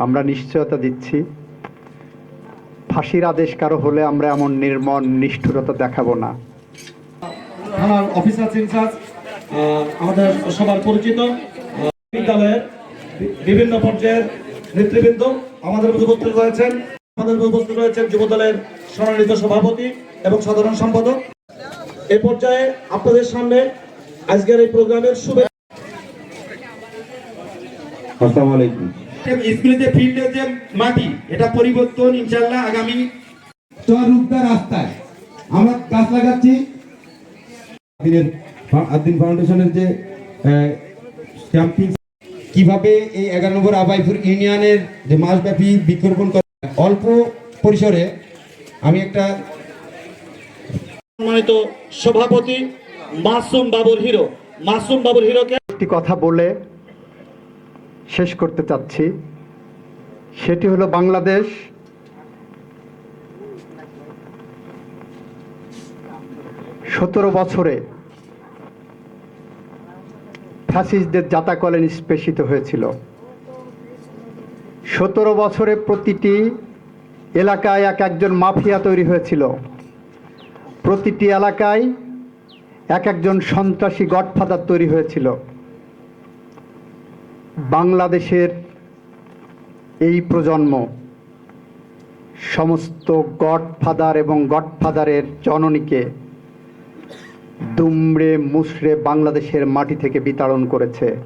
আমরা নিশ্চয়তা দিচ্ছি। ফাঁসির আদেশ কারও হলে আমরা এমন নির্মম নিষ্ঠুরতা দেখাবো না। থানার অফিসার ইনচার্জ আহ, আমাদের সবার পরিচিত বিদ্যালয়ের বিভিন্ন পর্যায়ের নেতৃবৃন্দ আমাদের উপস্থিত রয়েছেন। আমাদের উপস্থিত রয়েছেন যুব দলের সম্মানিত সভাপতি এবং সাধারণ সম্পাদক। এই পর্যায়ে আপনাদের সামনে আজকের এই প্রোগ্রামের শুভেচ্ছা। আসসালামু আলাইকুম। স্কুলেতে ফিল্ডের যে মাটি এটা পরিবর্তন ইনশাল্লাহ আগামী চর রাস্তায়। আমরা গাছ লাগাচ্ছি। দিনের আদিন ফাউন্ডেশনের যে ক্যাম্পিং কীভাবে এই এগারো নম্বর আবাইপুর ইউনিয়নের যে মাসব্যাপী বৃক্ষরোপণ করে অল্প পরিসরে আমি একটা সম্মানিত সভাপতি মাসুম বাবুর হিরো। মাসুম বাবুর হিরোকে একটি কথা বলে শেষ করতে চাচ্ছি, সেটি হলো বাংলাদেশ। সতেরো বছরে ফ্যাসিস্টদের জাতাকলে নিষ্পেষিত হয়েছিল। সতেরো বছরে প্রতিটি এলাকায় এক একজন মাফিয়া তৈরি হয়েছিল। প্রতিটি এলাকায় এক একজন সন্ত্রাসী গডফাদার তৈরি হয়েছিল। বাংলাদেশের এই প্রজন্ম সমস্ত গডফাদার এবং গডফাদারের জননীকে দুমড়ে মুসড়ে বাংলাদেশের মাটি থেকে বিতাড়ন করেছে।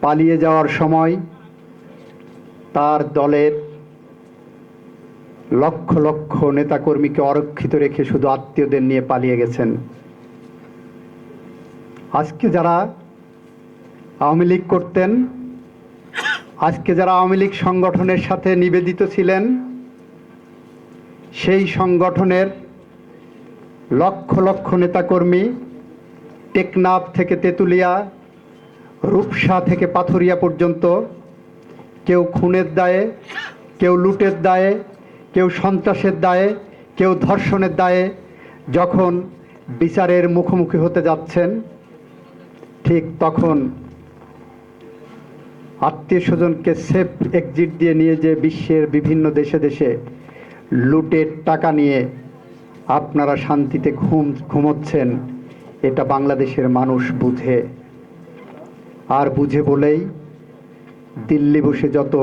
পালিয়ে যাওয়ার সময় তার দলের লক্ষ লক্ষ নেতাকর্মীকে অরক্ষিত রেখে শুধু আত্মীয়দের নিয়ে পালিয়ে গেছেন। আজকে যারা আওয়ামী লীগ করতেন। আজকে যারা আওয়ামী লীগ সংগঠনের সাথে নিবেদিত ছিলেন, সেই সংগঠনের লক্ষ লক্ষ নেতাকর্মী টেকনাফ থেকে তেঁতুলিয়া, রূপসা থেকে পাথরিয়া পর্যন্ত, কেউ খুনের দায়ে, কেউ লুটের দায়ে, কেউ সন্ত্রাসের দায়ে, কেউ ধর্ষণের দায়ে যখন বিচারের মুখোমুখি হতে যাচ্ছেন, ঠিক তখন আত্মীয় স্বজনকে সেফ এক্সিট দিয়ে নিয়ে যে বিশ্বের বিভিন্ন দেশে দেশে লুটের টাকা নিয়ে আপনারা শান্তিতে ঘুম, ঘুমোচ্ছেন, এটা বাংলাদেশের মানুষ বুঝে। আর বুঝে বলেই দিল্লি বসে যত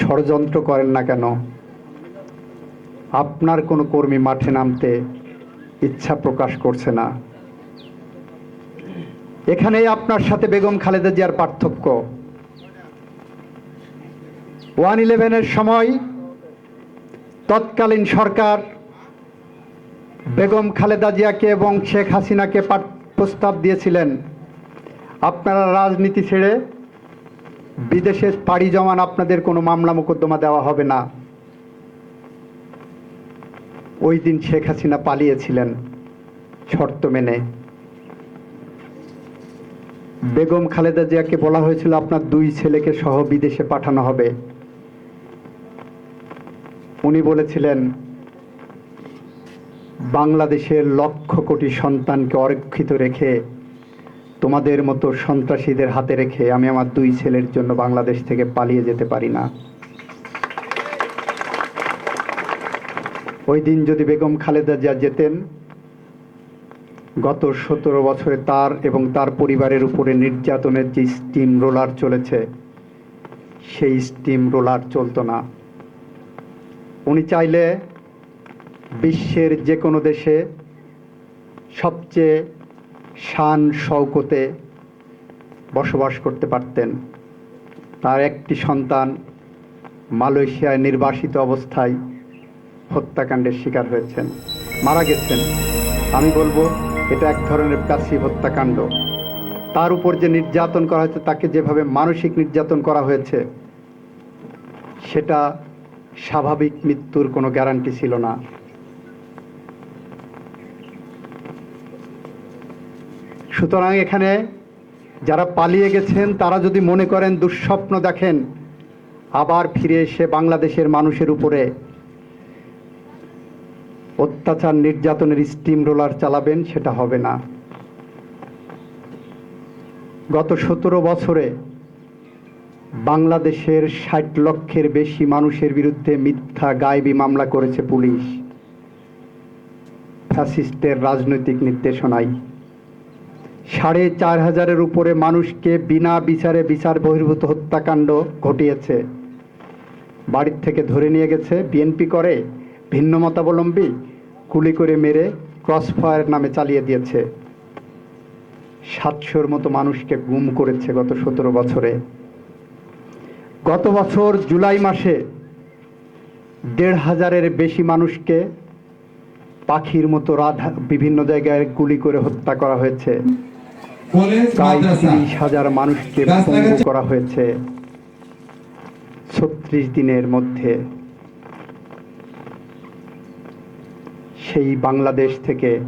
ষড়যন্ত্র করেন না কেন, আপনার কোনো কর্মী মাঠে নামতে ইচ্ছা প্রকাশ করছে না। এখানেই আপনার সাথে বেগম খালেদা জিয়ার পার্থক্য। ওয়ান ইলেভেনের সময় তৎকালীন সরকার বেগম খালেদা জিয়াকে এবং শেখ হাসিনাকে প্রস্তাব দিয়েছিলেন, আপনারা রাজনীতি ছেড়ে বিদেশে পাড়ি জমান আপনাদের কোনো মামলা মোকদ্দমা দেওয়া হবে না। ওই দিন শেখ হাসিনা পালিয়েছিলেন শর্ত মেনে। বেগম খালেদা জিয়াকে বলা হয়েছিল, আপনার দুই ছেলেকে সহ বিদেশে পাঠানো হবে। উনি বলেছিলেন, বাংলাদেশের লক্ষ কোটি সন্তানকে অরক্ষিত রেখে, তোমাদের মতো সন্ত্রাসীদের হাতে রেখে আমি আমার দুই ছেলের জন্য বাংলাদেশ থেকে পালিয়ে যেতে পারি না। ওই দিন যদি বেগম খালেদা জিয়া যেতেন গত সতেরো বছরে তার এবং তার পরিবারের উপরে নির্যাতনের যে স্টিম রোলার চলেছে, সেই স্টিম রোলার চলতো না। উনি চাইলে বিশ্বের যে কোনো দেশে সবচেয়ে শান শৌকতে বসবাস করতে পারতেন। তার একটি সন্তান মালয়েশিয়ায় নির্বাসিত অবস্থায় হত্যাকাণ্ডের শিকার হয়েছেন। মারা গেছেন। আমি বলব এটা এক ধরনের প্যাসিভ হত্যাকাণ্ড। তার উপর যে নির্যাতন করা হয়েছে, তাকে যেভাবে মানসিক নির্যাতন করা হয়েছে, সেটা স্বাভাবিক মৃত্যুর কোনো গ্যারান্টি ছিল না। সুতরাং এখানে যারা পালিয়ে গেছেন, তারা যদি মনে করেন দুঃস্বপ্ন দেখেন, আবার ফিরে এসে বাংলাদেশের মানুষের উপরে অত্যাচার নির্যাতনের স্টিম রোলার চালাবেন, সেটা হবে না। গত সতেরো বছরে বাংলাদেশের ষাট লক্ষের বেশি মানুষের বিরুদ্ধে মিথ্যা গায়েবী মামলা করেছে পুলিশ। ফ্যাসিস্টের রাজনৈতিক নির্দেশনায়। সাড়ে চার হাজারের উপরে মানুষকে বিনা বিচারে বিচার বহির্ভূত হত্যাকাণ্ড ঘটিয়েছে। বাড়ির থেকে ধরে নিয়ে গেছে, বিএনপি করে ভিন্ন মতাবলম্বী গুলি করে মেরে ক্রসফায়ার নামে চালিয়ে দিয়েছে। সাতশোর মতো মানুষকে গুম করেছে গত সতেরো বছরে। গত বছর জুলাই মাসে দেড় হাজারের বেশি মানুষকে পাখির মতো রাধা বিভিন্ন জায়গায় গুলি করে হত্যা করা হয়েছে। প্রায় তিরিশ হাজার মানুষকে করা হয়েছে। ছত্রিশ দিনের মধ্যে সেই বাংলাদেশ থেকে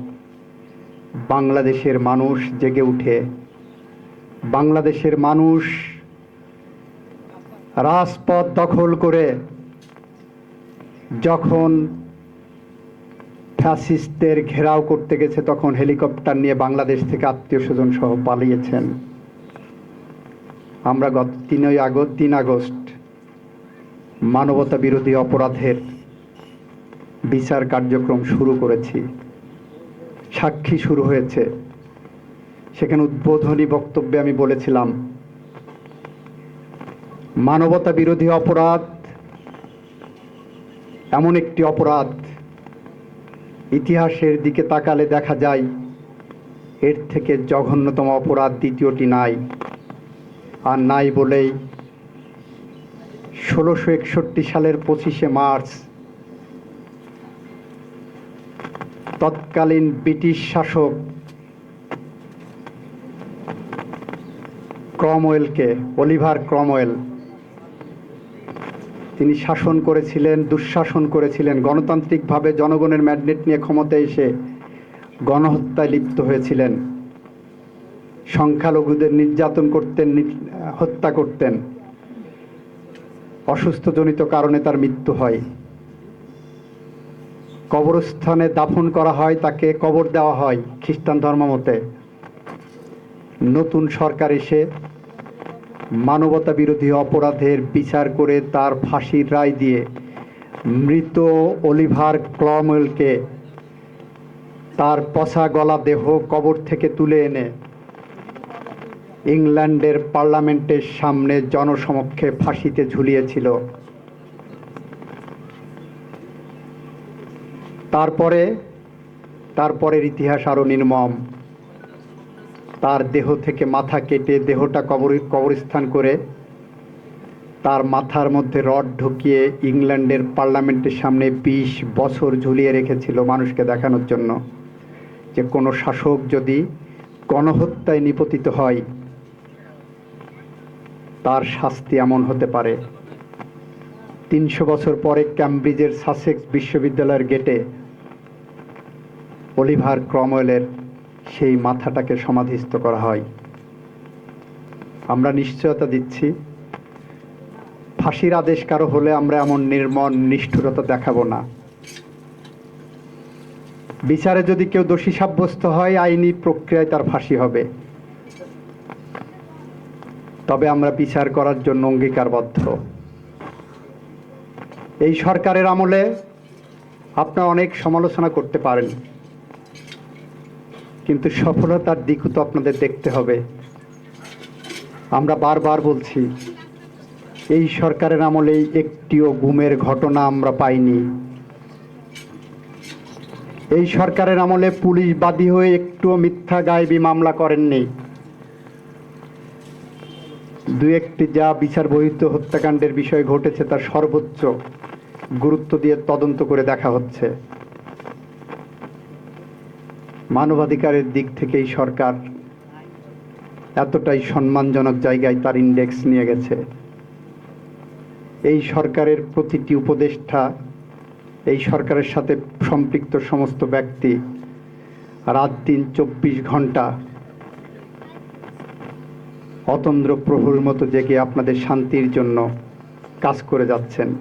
বাংলাদেশের মানুষ জেগে উঠে। বাংলাদেশের মানুষ রাজপথ দখল করে যখন ফ্যাসিস্টদের ঘেরাও করতে গেছে, তখন হেলিকপ্টার নিয়ে বাংলাদেশ থেকে আত্মীয় স্বজন সহ পালিয়েছেন। আমরা গত তিনই আগস্ট, তিন আগস্ট মানবতা বিরোধী অপরাধের বিচার কার্যক্রম শুরু করেছি। সাক্ষী শুরু হয়েছে। সেখানে উদ্বোধনী বক্তব্যে আমি বলেছিলাম, মানবতা বিরোধী অপরাধ এমন একটি অপরাধ, ইতিহাসের দিকে তাকালে দেখা যায় এর থেকে জঘন্যতম অপরাধ দ্বিতীয়টি নাই। আর নাই বলেই ষোলোশো একষট্টি সালের পঁচিশে মার্চ তৎকালীন ব্রিটিশ শাসক ক্রমওয়েলকে অলিভার ক্রমওয়েল। তিনি শাসন করেছিলেন, দুঃশাসন করেছিলেন, গণতান্ত্রিকভাবে জনগণের ম্যান্ডেট নিয়ে ক্ষমতায় এসে গণহত্যায় লিপ্ত হয়েছিলেন। সংখ্যালঘুদের নির্যাতন করতেন হত্যা করতেন। অসুস্থজনিত কারণে তার মৃত্যু হয়। কবরস্থানে দাফন করা হয়, তাকে কবর দেওয়া হয় খ্রিস্টান ধর্ম মতে। নতুন সরকার এসে মানবতা বিরোধী অপরাধের বিচার করে তার ফাঁসির রায় দিয়ে মৃত অলিভার ক্লমওয়েলকে তার পচা গলা দেহ কবর থেকে তুলে এনে ইংল্যান্ডের পার্লামেন্টের সামনে জনসমক্ষে ফাঁসিতে ঝুলিয়েছিল। তারপরে, তারপরের ইতিহাস আরও নির্মম। তার দেহ থেকে মাথা কেটে দেহটা কবর, কবরস্থান করে তার মাথার মধ্যে রড ঢুকিয়ে ইংল্যান্ডের পার্লামেন্টের সামনে বিশ বছর ঝুলিয়ে রেখেছিল মানুষকে দেখানোর জন্য যে কোনো শাসক যদি গণহত্যায় নিপতিত হয়, তার শাস্তি এমন হতে পারে। তিনশো বছর পরে ক্যামব্রিজের সাসেক্স বিশ্ববিদ্যালয়ের গেটে অলিভার ক্রমওয়েলের সেই মাথাটাকে সমাধিস্থ করা হয়। আমরা নিশ্চয়তা দিচ্ছি। ফাঁসির আদেশ কারও হলে আমরা এমন নির্মম নিষ্ঠুরতা দেখাবো না। বিচারে যদি কেউ দোষী সাব্যস্ত হয়, আইনি প্রক্রিয়ায় তার ফাঁসি হবে। তবে আমরা বিচার করার জন্য অঙ্গীকারবদ্ধ। এই সরকারের আমলে আপনারা অনেক সমালোচনা করতে পারেন। কিন্তু সফলতার দিকও তো আপনাদের দেখতে হবে। আমরা বারবার বলছি, এই সরকারের আমলেই একটিও গুমের ঘটনা আমরা পাইনি। এই সরকারের আমলে পুলিশ বাদী হয়ে একটুও মিথ্যা গায়েবী মামলা করেননি। দু একটি যা বিচার বহির্ভূত হত্যাকাণ্ডের বিষয় ঘটেছে তার সর্বোচ্চ গুরুত্ব দিয়ে তদন্ত করে দেখা হচ্ছে। মানবাধিকারের দিক থেকেই সরকার এতটাই সম্মানজনক জায়গায় তার ইন্ডেক্স নিয়ে গেছে। এই সরকারের প্রতিটি উপদেষ্টা, এই সরকারের সাথে সম্পৃক্ত সমস্ত ব্যক্তি রাত দিন চব্বিশ ঘণ্টা অতন্দ্র প্রহরীর মতো জেগে আপনাদের শান্তির জন্য কাজ করে যাচ্ছেন।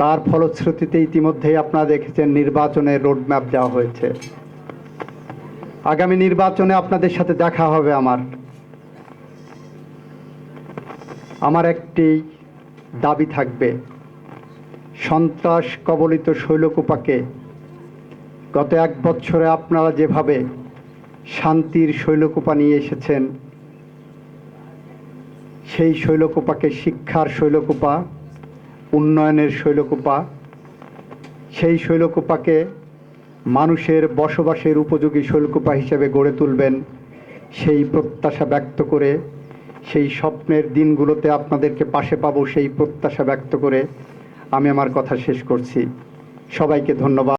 তার ফলশ্রুতিতে ইতিমধ্যেই আপনারা দেখেছেন নির্বাচনের রোডম্যাপ দেওয়া হয়েছে। আগামী নির্বাচনে আপনাদের সাথে দেখা হবে আমার। আমার একটি দাবি থাকবে, সন্ত্রাস কবলিত শৈলকুপাকে গত এক বছরে আপনারা যেভাবে শান্তির শৈলকুপা নিয়ে এসেছেন, সেই শৈলকুপাকে শিক্ষার শৈলকুপা উন্নয়নের শৈলকুপা, সেই শৈলকুপাকে মানুষের বসবাসের উপযোগী শৈলকুপা হিসেবে গড়ে তুলবেন সেই প্রত্যাশা ব্যক্ত করে, সেই স্বপ্নের দিনগুলোতে আপনাদেরকে পাশে পাবো সেই প্রত্যাশা ব্যক্ত করে আমি আমার কথা শেষ করছি। সবাইকে ধন্যবাদ।